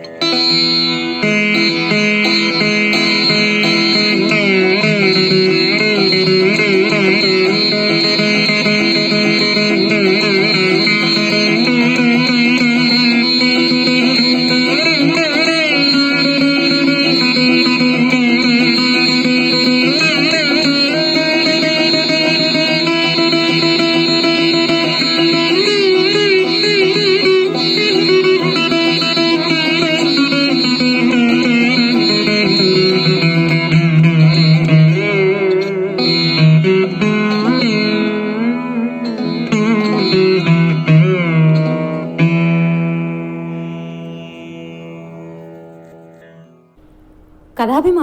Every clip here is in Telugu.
Música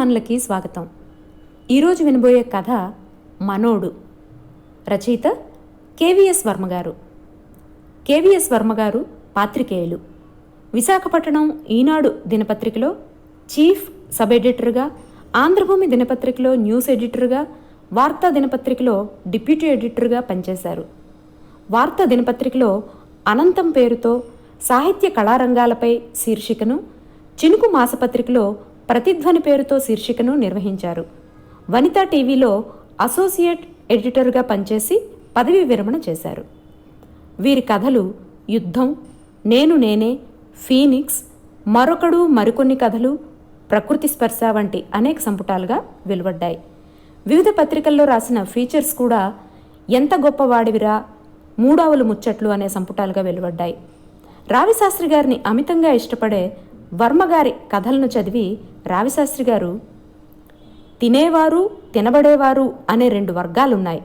కథాభిమానులకి స్వాగతం. ఈరోజు వినబోయే కథ మనోడు. రచయిత కేవీఎస్ వర్మ గారు. కేవీఎస్ వర్మ గారు పాత్రికేయులు. విశాఖపట్నం ఈనాడు దినపత్రికలో చీఫ్ సబ్ ఎడిటర్గా ఆంధ్రభూమి దినపత్రికలో న్యూస్ ఎడిటర్గా వార్తా దినపత్రికలో డిప్యూటీ ఎడిటర్గా పనిచేశారు. వార్తా దినపత్రికలో అనంతం పేరుతో సాహిత్య కళారంగాలపై శీర్షికను చినుకు మాసపత్రికలో ప్రతిధ్వని పేరుతో శీర్షికను నిర్వహించారు. వనితా టీవీలో అసోసియేట్ ఎడిటర్గా పనిచేసి పదవీ విరమణ చేశారు. వీరి కథలు యుద్ధం నేను నేనే ఫీనిక్స్ మరొకడు మరికొన్ని కథలు ప్రకృతి స్పర్శ వంటి అనేక సంపుటాలుగా వెలువడ్డాయి. వివిధ పత్రికల్లో రాసిన ఫీచర్స్ కూడా ఎంత గొప్పవాడివిరా మూడవలు ముచ్చట్లు అనే సంపుటాలుగా వెలువడ్డాయి. రావిశాస్త్రి గారిని అమితంగా ఇష్టపడే వర్మగారి కథలను చదివి రావిశాస్త్రి గారు తినేవారు తినబడేవారు అనే రెండు వర్గాలున్నాయి.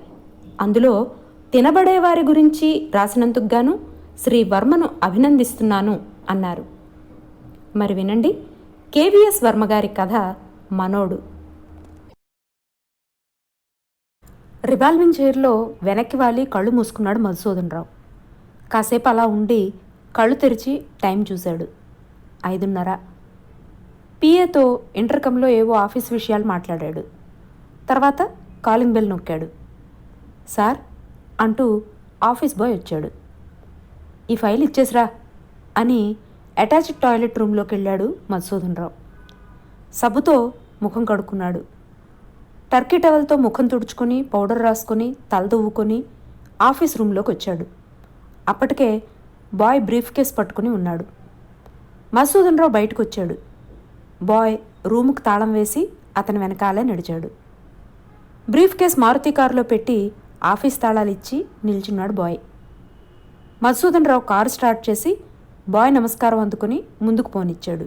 అందులో తినబడేవారి గురించి రాసినందుకుగాను శ్రీ వర్మను అభినందిస్తున్నాను అన్నారు. మరి వినండి కేవీఎస్ వర్మగారి కథ మనోడు. రివాల్వింగ్ చైర్లో వెనక్కి వాలి కళ్ళు మూసుకున్నాడు మధుసూదన్ రావు. కాసేపు అలా ఉండి కళ్ళు తెరిచి టైం చూశాడు. ఐదున్నర. పిఏతో ఇంటర్కమ్లో ఏవో ఆఫీస్ విషయాలు మాట్లాడాడు. తర్వాత కాలింగ్ బెల్ నొక్కాడు. సార్ అంటూ ఆఫీస్ బాయ్ వచ్చాడు. ఈ ఫైల్ ఇచ్చేసిరా అని అటాచ్డ్ టాయిలెట్ రూమ్లోకి వెళ్ళాడు మధుసూదన్ రావు సబ్బుతో ముఖం కడుక్కున్నాడు. టర్కీ టవల్తో ముఖం తుడుచుకొని పౌడర్ రాసుకొని తల దువ్వుకొని ఆఫీస్ రూమ్లోకి వచ్చాడు. అప్పటికే బాయ్ బ్రీఫ్ కేస్ పట్టుకుని ఉన్నాడు. మసూదన్ రావు బయటకు వచ్చాడు బాయ్ రూముకు తాళం వేసి అతని వెనకాలే నడిచాడు. బ్రీఫ్ కేస్ మారుతి కారులో పెట్టి ఆఫీస్ తాళాలు ఇచ్చి నిల్చున్నాడు boy. Madhusudan Rao car start చేసి బాయ్ నమస్కారం అందుకుని ముందుకు పోనిచ్చాడు.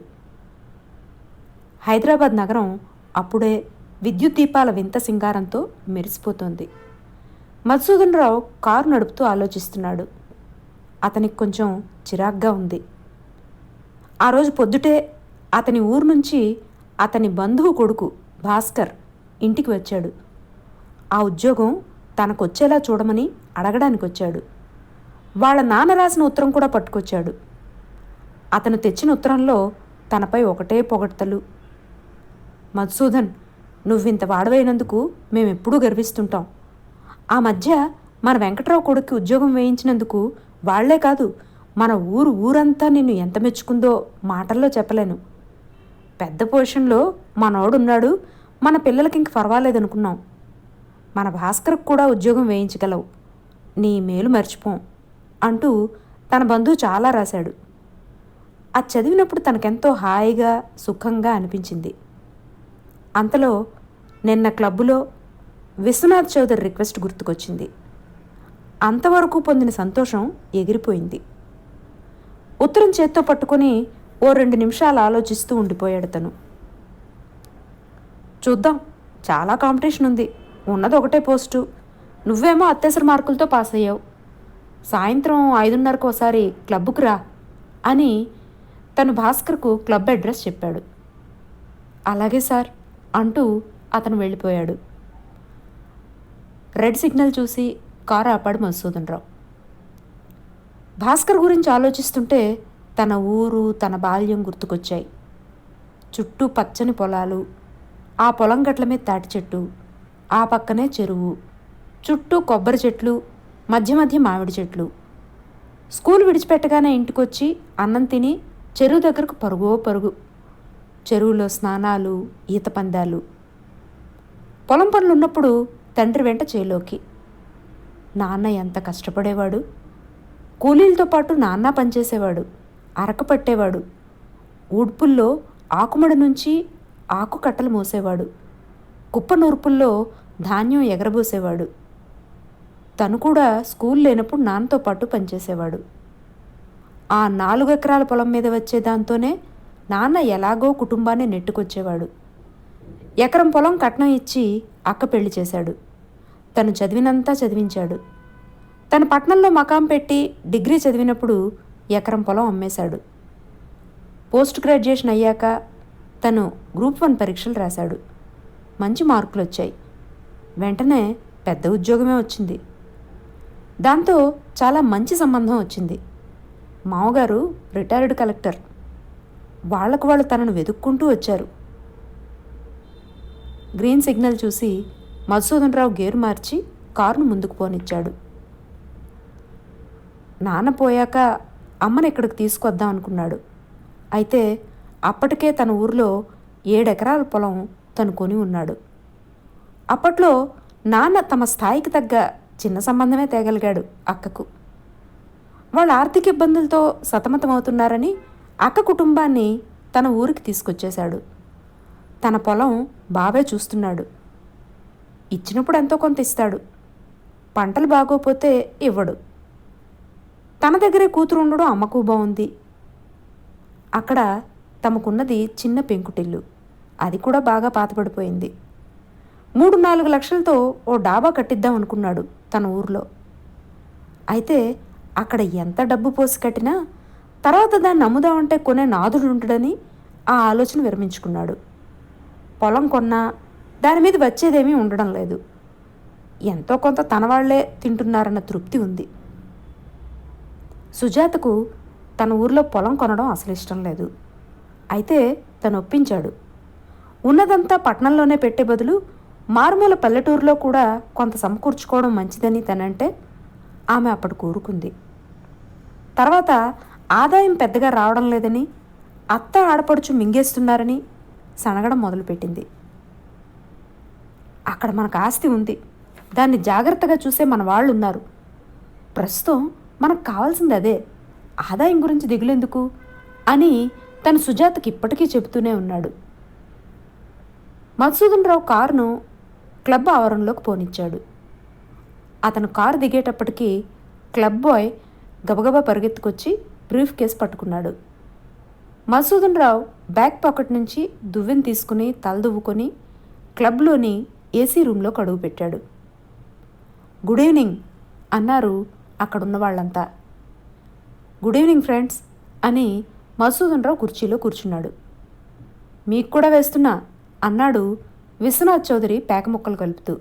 హైదరాబాద్ నగరం అప్పుడే విద్యుత్ దీపాల వింత సింగారంతో మెరిసిపోతోంది. మధుసూదన్ రావు కారు నడుపుతూ ఆలోచిస్తున్నాడు. అతనికి కొంచెం చిరాగ్గా ఉంది. ఆ రోజు పొద్దుటే అతని ఊరు నుంచి అతని బంధువు కొడుకు భాస్కర్ ఇంటికి వచ్చాడు. ఆ ఉద్యోగం తనకొచ్చేలా చూడమని అడగడానికి వచ్చాడు వాళ్ళ నాన్న రాసిన ఉత్తరం కూడా పట్టుకొచ్చాడు. అతను తెచ్చిన ఉత్తరంలో తనపై ఒకటే పొగడ్తలు. మధుసూదన్ నువ్వింత వాడవైనందుకు మేమెప్పుడూ గర్విస్తుంటాం. ఆ మధ్య మన వెంకట్రావు కొడుక్కి ఉద్యోగం వేయించినందుకు వాళ్ళే కాదు మన ఊరు ఊరంతా నిన్ను ఎంత మెచ్చుకుందో మాటల్లో చెప్పలేను. పెద్ద పొజిషన్లో మనోడున్నాడు మన పిల్లలకి ఇంక పర్వాలేదనుకున్నాం మన భాస్కర్కి కూడా ఉద్యోగం వేయించగలవు. నీ మేలు మర్చిపోం అంటూ తన బంధువు చాలా రాశాడు. అది చదివినప్పుడు తనకెంతో హాయిగా సుఖంగా అనిపించింది. అంతలో నిన్న క్లబ్బులో విశ్వనాథ్ చౌదరి రిక్వెస్ట్ గుర్తుకొచ్చింది. అంతవరకు పొందిన సంతోషం ఎగిరిపోయింది. ఉత్తరం చేత్తో పట్టుకొని ఓ రెండు నిమిషాలు ఆలోచిస్తూ ఉండిపోయాడు తను. చూద్దాం చాలా కాంపిటీషన్ ఉంది. ఉన్నది ఒకటే పోస్టు. నువ్వేమో అత్యవసర మార్కులతో పాస్ అయ్యావు. సాయంత్రం ఐదున్నరకు ఒకసారి క్లబ్కు రా అని తను భాస్కర్కు క్లబ్ అడ్రస్ చెప్పాడు. అలాగే సార్ అంటూ అతను వెళ్ళిపోయాడు. రెడ్ సిగ్నల్ చూసి కారు ఆపాడు మధుసూదన్ రావు. భాస్కర్ గురించి ఆలోచిస్తుంటే తన ఊరు తన బాల్యం గుర్తుకొచ్చాయి. చుట్టూ పచ్చని పొలాలు ఆ పొలం గట్ల మీద తాటి చెట్టు ఆ పక్కనే చెరువు చుట్టూ కొబ్బరి చెట్లు మధ్య మధ్య మామిడి చెట్లు. స్కూల్ విడిచిపెట్టగానే ఇంటికొచ్చి అన్నం తిని చెరువు దగ్గరకు పరుగో పరుగు చెరువులో స్నానాలు ఈత పందాలు. పొలం పనులు ఉన్నప్పుడు తండ్రి వెంట చేలోకి. నాన్న ఎంత కష్టపడేవాడు? కూలీలతో పాటు నాన్న పనిచేసేవాడు అరక పట్టేవాడు. ఊడ్పుల్లో ఆకుమడ నుంచి ఆకు కట్టలు మోసేవాడు. కుప్ప నూర్పుల్లో ధాన్యం ఎగరబోసేవాడు. తను కూడా స్కూల్ లేనప్పుడు నాన్నతో పాటు పనిచేసేవాడు. ఆ నాలుగు ఎకరాల పొలం మీద వచ్చే దాంతోనే నాన్న ఎలాగో కుటుంబాన్ని నెట్టుకొచ్చేవాడు. ఎకరం పొలం కట్నం ఇచ్చి అక్క పెళ్ళి చేశాడు. తను చదివినంతా చదివించాడు. తను పట్నంలో మకాం పెట్టి డిగ్రీ చదివినప్పుడు ఎకరం పొలం అమ్మేశాడు. పోస్ట్ గ్రాడ్యుయేషన్ అయ్యాక తను గ్రూప్ వన్ పరీక్షలు రాశాడు. మంచి మార్కులు వచ్చాయి. వెంటనే పెద్ద ఉద్యోగమే వచ్చింది. దాంతో చాలా మంచి సంబంధం వచ్చింది. మామగారు రిటైర్డ్ కలెక్టర్. వాళ్ళకు వాళ్ళు తనను వెతుక్కుంటూ వచ్చారు. గ్రీన్ సిగ్నల్ చూసి మధుసూదన్ రావు గేరు మార్చి కారును ముందుకు పోనిచ్చాడు. నాన్న పోయాక అమ్మని ఇక్కడికి తీసుకొద్దాం అనుకున్నాడు. అయితే అప్పటికే తన ఊరిలో ఏడెకరాల పొలం తను కొని ఉన్నాడు. అప్పట్లో నాన్న తమ స్థాయికి తగ్గ చిన్న సంబంధమే తేగలిగాడు అక్కకు. వాళ్ళ ఆర్థిక ఇబ్బందులతో సతమతమవుతున్నారని అక్క కుటుంబాన్ని తన ఊరికి తీసుకొచ్చేశాడు. తన పొలం బావే చూస్తున్నాడు. ఇచ్చినప్పుడు ఎంతో కొంత ఇస్తాడు. పంటలు బాగోపోతే ఇవ్వడు. తన దగ్గరే కూతురు ఉండడం అమ్మకు బాగుంది అక్కడ తమకున్నది చిన్న పెంకుటిల్లు. అది కూడా బాగా పాతపడిపోయింది మూడు నాలుగు లక్షలతో ఓ డాబా కట్టిద్దాం అనుకున్నాడు తన ఊర్లో. అయితే అక్కడ ఎంత డబ్బు పోసి కట్టినా తర్వాత దాన్ని అమ్ముదామంటే కొనే నాదుడు ఉంటాడని ఆ ఆలోచన విరమించుకున్నాడు. పొలం కొన్నా దాని మీద వచ్చేదేమీ ఉండడం లేదు. ఎంతో కొంత తన వాళ్ళే తింటున్నారన్న తృప్తి ఉంది. సుజాతకు తన ఊర్లో పొలం కొనడం అసలు ఇష్టం లేదు. అయితే తను ఒప్పించాడు. ఉన్నదంతా పట్నంలోనే పెట్టే బదులు మారుమూల పల్లెటూరులో కూడా కొంత సమకూర్చుకోవడం మంచిదని తనంటే ఆమె అప్పటి కోరుకుంది తర్వాత ఆదాయం పెద్దగా రావడం లేదని అత్త ఆడపడుచు మింగేస్తున్నారని సనగడం మొదలుపెట్టింది. అక్కడ మనకు ఆస్తి ఉంది. దాన్ని జాగ్రత్తగా చూసే మన వాళ్ళు ఉన్నారు ప్రస్తుతం మనకు కావాల్సింది అదే. ఆదాయం గురించి దిగులెందుకు? అని తన సుజాతకి ఇప్పటికీ చెబుతూనే ఉన్నాడు. మధుసూదన్ రావు కారును క్లబ్ ఆవరణలోకి పోనిచ్చాడు. అతను కారు దిగేటప్పటికీ క్లబ్ బాయ్ గబగబా పరిగెత్తుకొచ్చి బ్రీఫ్ కేసు పట్టుకున్నాడు. మధుసూదన్ రావు బ్యాక్ పాకెట్ నుంచి దువ్వెని తీసుకుని తలదువ్వుకొని క్లబ్లోని ఏసీ రూమ్లో కడుగు పెట్టాడు గుడ్ ఈవినింగ్ అన్నారు అక్కడున్న వాళ్ళంతా. గుడ్ ఈవినింగ్ ఫ్రెండ్స్ అని మధుసూదన్ రావు కుర్చీలో కూర్చున్నాడు. మీకు కూడా వేస్తున్నా అన్నాడు విశ్వనాథ్ చౌదరి పేక ముక్కలు కలుపుతూ.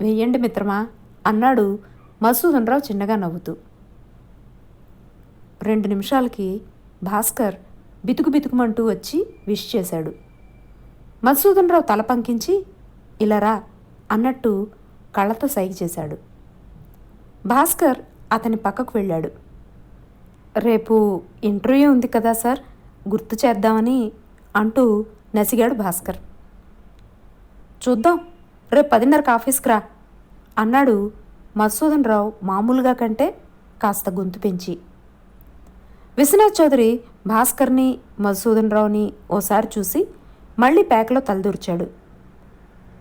వెయ్యండి మిత్రమా అన్నాడు మధుసూదన్ రావు చిన్నగా నవ్వుతూ. రెండు నిమిషాలకి భాస్కర్ బితుకు బితుకుమంటూ వచ్చి విష్ చేశాడు. మధుసూదన్ రావు తల పంకించి ఇలా రా అన్నట్టు కళ్ళతో సైగ చేశాడు. భాస్కర్ అతని పక్కకు వెళ్ళాడు. రేపు ఇంటర్వ్యూ ఉంది కదా సార్ గుర్తు చేద్దామని అంటూ నసిగాడు భాస్కర్. చూద్దాం రేపు పదిన్నరకు ఆఫీస్కి రా అన్నాడు మధుసూదన్ రావు మామూలుగా కంటే కాస్త గొంతు పెంచి. విశ్వనాథ్ చౌదరి భాస్కర్ని మధుసూదన్ రావుని ఓసారి చూసి మళ్ళీ ప్యాక్లో తలదూర్చాడు.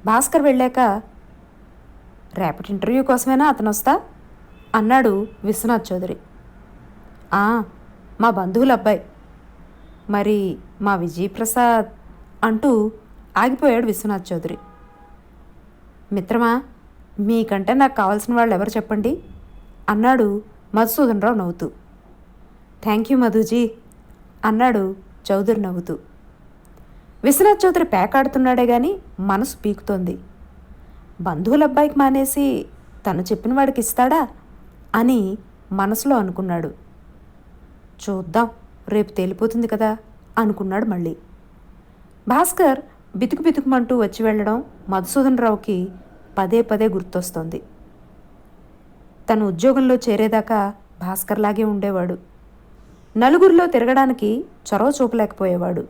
భాస్కర్ వెళ్ళాక రేపటి ఇంటర్వ్యూ కోసమేనా అతను వస్తా అన్నాడు విశ్వనాథ్ చౌదరి. "ఆ, మా బంధువుల అబ్బాయి మరి మా విజయప్రసాద్ అంటూ ఆగిపోయాడు విశ్వనాథ్ చౌదరి. మిత్రమా మీకంటే నాకు కావాల్సిన వాళ్ళు ఎవరు చెప్పండి? అన్నాడు మధుసూదన్ రావు నవ్వుతూ. థ్యాంక్ యూ మధుజీ అన్నాడు చౌదరి నవ్వుతూ. విశ్వనాథ్ చౌదరి పేకాడుతున్నాడే గాని మనసు పీకుతోంది. బంధువుల అబ్బాయికి మానేసి తను చెప్పిన వాడికి ఇస్తాడా? అని మనసులో అనుకున్నాడు. చూద్దాం రేపు తేలిపోతుంది కదా అనుకున్నాడు మళ్ళీ. భాస్కర్ బితుకు బితుకుమంటూ వచ్చి వెళ్ళడం మధుసూదన్ రావుకి పదే పదే గుర్తొస్తోంది. తన ఉద్యోగంలో చేరేదాకా భాస్కర్లాగే ఉండేవాడు. నలుగురిలో తిరగడానికి చొరవ చూపలేకపోయేవాడు.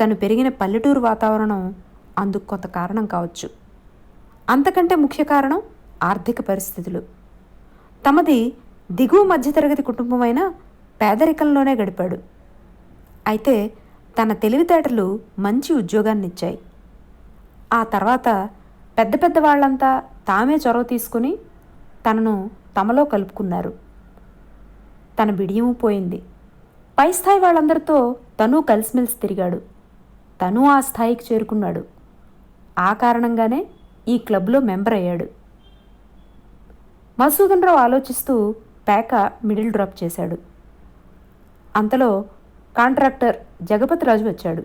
తను పెరిగిన పల్లెటూరు వాతావరణం అందుకు కొంత కారణం కావచ్చు. అంతకంటే ముఖ్య కారణం ఆర్థిక పరిస్థితులు. తమది దిగువ మధ్యతరగతి కుటుంబమైన పేదరికంలోనే గడిపాడు. అయితే తన తెలివితేటలు మంచి ఉద్యోగాన్ని ఇచ్చాయి ఆ తర్వాత పెద్ద పెద్ద వాళ్ళంతా తామే చొరవ తీసుకుని తనను తమలో కలుపుకున్నారు. తన బిడియము పోయింది. పై స్థాయి వాళ్ళందరితో తను కలిసిమెలిసి తిరిగాడు. తను ఆ స్థాయికి చేరుకున్నాడు. ఆ కారణంగానే ఈ క్లబ్లో మెంబర్ అయ్యాడు మసూదన్ రావు ఆలోచిస్తూ పేక మిడిల్ డ్రాప్ చేశాడు. అంతలో కాంట్రాక్టర్ జగపతిరాజు వచ్చాడు.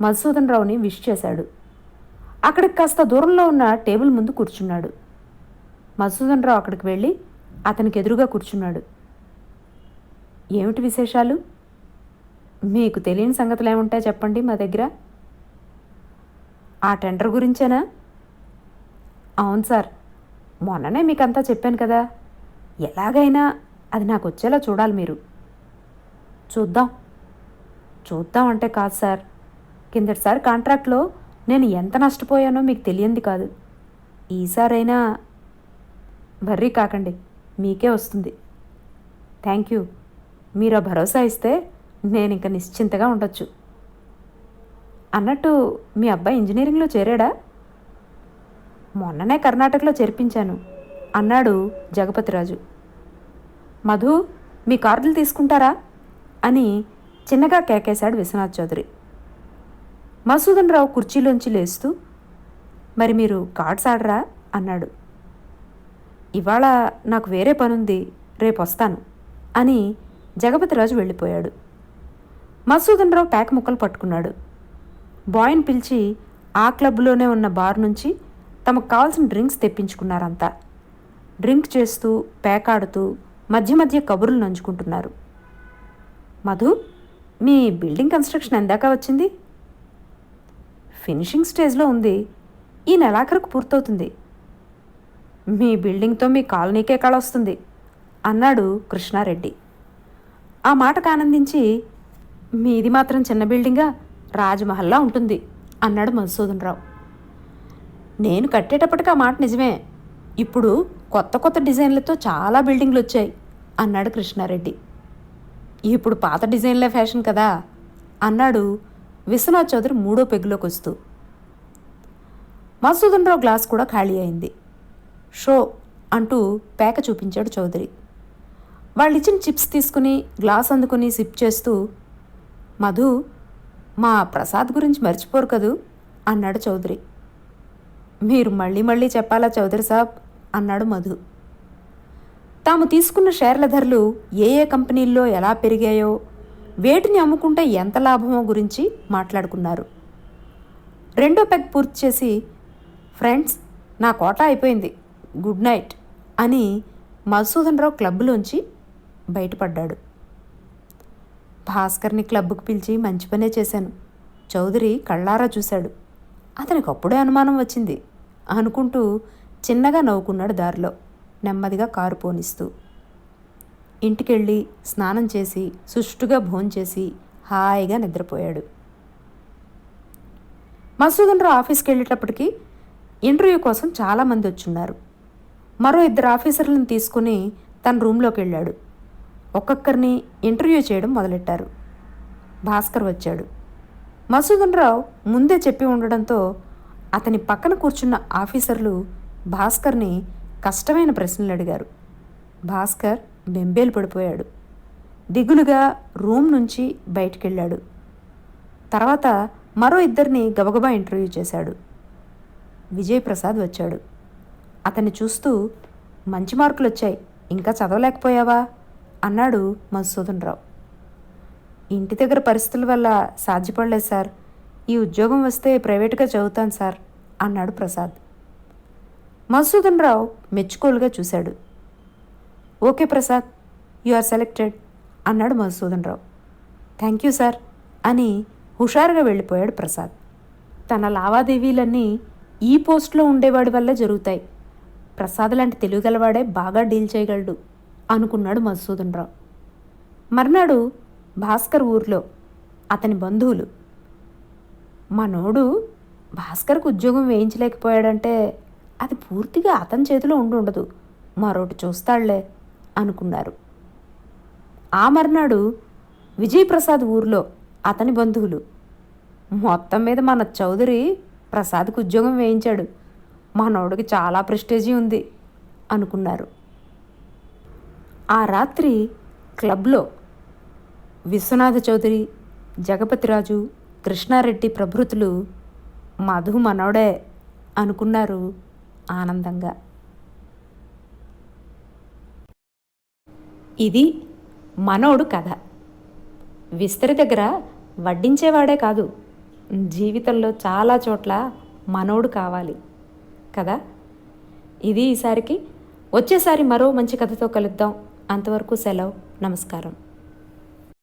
మధుసూదన్ రావుని విష్ చేశాడు. అక్కడికి కాస్త దూరంలో ఉన్న టేబుల్ ముందు కూర్చున్నాడు. మధుసూదన్ రావు అక్కడికి వెళ్ళి అతనికి ఎదురుగా కూర్చున్నాడు. ఏమిటి విశేషాలు? మీకు తెలియని సంగతులు ఏముంటాయి చెప్పండి మా దగ్గర? ఆ టెండర్ గురించేనా? అవును సార్. మొన్ననే మీకంతా చెప్పాను కదా. ఎలాగైనా అది నాకు వచ్చేలా చూడాలి మీరు. చూద్దాం. చూద్దాం అంటే కాదు సార్. కిందటిసారి కాంట్రాక్ట్లో నేను ఎంత నష్టపోయానో మీకు తెలియంది కాదు. ఈసారైనా బర్రీ కాకండి. మీకే వస్తుంది. Thank you. మీరు ఆ భరోసా ఇస్తే నేను ఇంకా నిశ్చింతగా ఉండొచ్చు. అన్నట్టు మీ అబ్బాయి ఇంజనీరింగ్లో చేరాడా? మొన్ననే కర్ణాటకలో చేర్పించాను అన్నాడు జగపతిరాజు. మధు మీ కార్డులు తీసుకుంటారా? అని చిన్నగా కేకేశాడు విశ్వనాథ్ చౌదరి. మసూదన్ రావు కుర్చీలోంచి లేస్తూ మరి మీరు కార్డ్స్ ఆడరా? అన్నాడు. ఇవాళ నాకు వేరే పనుంది రేపు వస్తాను అని జగపతిరాజు వెళ్ళిపోయాడు. మసూదన్ రావు ప్యాక్ ముక్కలు పట్టుకున్నాడు. బాయ్ని పిలిచి ఆ క్లబ్లోనే ఉన్న బార్ నుంచి తమకు కావాల్సిన డ్రింక్స్ తెప్పించుకున్నారంతా. డ్రింక్ చేస్తూ పేకాడుతూ మధ్య మధ్య కబుర్లు నంచుకుంటున్నారు మధు మీ బిల్డింగ్ కన్స్ట్రక్షన్ ఎందాక వచ్చింది? ఫినిషింగ్ స్టేజ్లో ఉంది. ఈ నెలాఖరుకు పూర్తవుతుంది. మీ బిల్డింగ్తో మీ కాలనీకే కళ వస్తుంది అన్నాడు కృష్ణారెడ్డి. ఆ మాటకు ఆనందించి మీది మాత్రం చిన్న బిల్డింగా రాజమహల్లా ఉంటుంది అన్నాడు మధుసూదన్ రావు. నేను కట్టేటప్పటికి ఆ మాట నిజమే. ఇప్పుడు కొత్త కొత్త డిజైన్లతో చాలా బిల్డింగ్లు వచ్చాయి అన్నాడు కృష్ణారెడ్డి. ఇప్పుడు పాత డిజైన్లే ఫ్యాషన్ కదా అన్నాడు విశ్వనాథ్ చౌదరి మూడో పెగ్గులోకి వస్తూ మసూదన్రావు గ్లాస్ కూడా ఖాళీ అయింది. షో అంటూ పేక చూపించాడు చౌదరి. వాళ్ళు ఇచ్చిన చిప్స్ తీసుకుని గ్లాస్ అందుకుని సిప్ చేస్తూ మధు మా ప్రసాద్ గురించి మర్చిపోరు కదూ? అన్నాడు చౌదరి. మీరు మళ్ళీ మళ్ళీ చెప్పాలా చౌదరి సాబ్? అన్నాడు మధు. తాము తీసుకున్న షేర్ల ధరలు ఏ ఏ కంపెనీల్లో ఎలా పెరిగాయో వేటిని అమ్ముకుంటే ఎంత లాభమో గురించి మాట్లాడుకున్నారు. రెండో పెగ్ పూర్తి చేసి ఫ్రెండ్స్ నా కోట అయిపోయింది. గుడ్ నైట్ అని మధుసూదన్ రావు క్లబ్లోంచి బయటపడ్డాడు. భాస్కర్ని క్లబ్కు పిలిచి మంచి పనే చేశాను. చౌదరి కళ్ళారా చూశాడు. అతనికి అప్పుడే అనుమానం వచ్చింది. అనుకుంటూ చిన్నగా నవ్వుకున్నాడు దారిలో. నెమ్మదిగా కారు పోనిస్తూ. ఇంటికెళ్ళి స్నానం చేసి సుష్టుగా భోంచేసి హాయిగా నిద్రపోయాడు. మసూదన్ రావు ఆఫీస్కి వెళ్ళేటప్పటికి ఇంటర్వ్యూ కోసం చాలామంది వచ్చున్నారు. మరో ఇద్దరు ఆఫీసర్లను తీసుకుని తన రూంలోకి వెళ్ళాడు ఒక్కొక్కరిని ఇంటర్వ్యూ చేయడం మొదలెట్టారు. భాస్కర్ వచ్చాడు. మసూదన్ రావు ముందే చెప్పి ఉండడంతో అతని పక్కన కూర్చున్న ఆఫీసర్లు భాస్కర్ని కష్టమైన ప్రశ్నలు అడిగారు. భాస్కర్ బెంబేలు పడిపోయాడు. దిగులుగా రూమ్ నుంచి బయటికెళ్ళాడు. తర్వాత మరో ఇద్దరిని గబగబా ఇంటర్వ్యూ చేశాడు. విజయ్ ప్రసాద్ వచ్చాడు. అతన్ని చూస్తూ మంచి మార్కులు వచ్చాయి. ఇంకా చదవలేకపోయావా? అన్నాడు మధుసూదన్ రావు. ఇంటి దగ్గర పరిస్థితుల వల్ల సాధ్యపడలేదు సార్. ఈ ఉద్యోగం వస్తే ప్రైవేట్గా చదువుతాను సార్ అన్నాడు ప్రసాద్. మధుసూదన్ రావు మెచ్చుకోలుగా చూశాడు. Okay Prasad you are selected అన్నాడు Madhusudan Rao. Thank you sir అని హుషారుగా వెళ్ళిపోయాడు ప్రసాద్. తన లావాదేవీలన్నీ ఈ పోస్ట్లో ఉండేవాడి వల్ల జరుగుతాయి. ప్రసాద్ లాంటి తెలివిగలవాడే బాగా డీల్ చేయగలడు అనుకున్నాడు మధుసూదన్ రావు. మర్నాడు భాస్కర్ ఊర్లో అతని బంధువులు మనోడు భాస్కర్కు ఉద్యోగం వేయించలేకపోయాడంటే అది పూర్తిగా అతని చేతిలో ఉండి ఉండదు. మరోటి చూస్తాళ్ళే అనుకున్నారు. ఆ మర్నాడు విజయప్రసాద్ ఊర్లో అతని బంధువులు. మొత్తం మీద మన చౌదరి ప్రసాద్కు ఉద్యోగం వేయించాడు. మనోడికి చాలా ప్రెస్టేజీ ఉంది అనుకున్నారు. ఆ రాత్రి క్లబ్లో విశ్వనాథ చౌదరి జగపతిరాజు కృష్ణారెడ్డి ప్రభృతులు మధు మనోడే అనుకున్నారు ఆనందంగా. ఇది మనోడు కథ. విస్తరి దగ్గర వడ్డించేవాడే కాదు. జీవితంలో చాలా చోట్ల మనోడు కావాలి కదా? ఇది ఈసారికి వచ్చేసారి మరో మంచి కథతో కలుద్దాం. అంతవరకు సెలవు. నమస్కారం.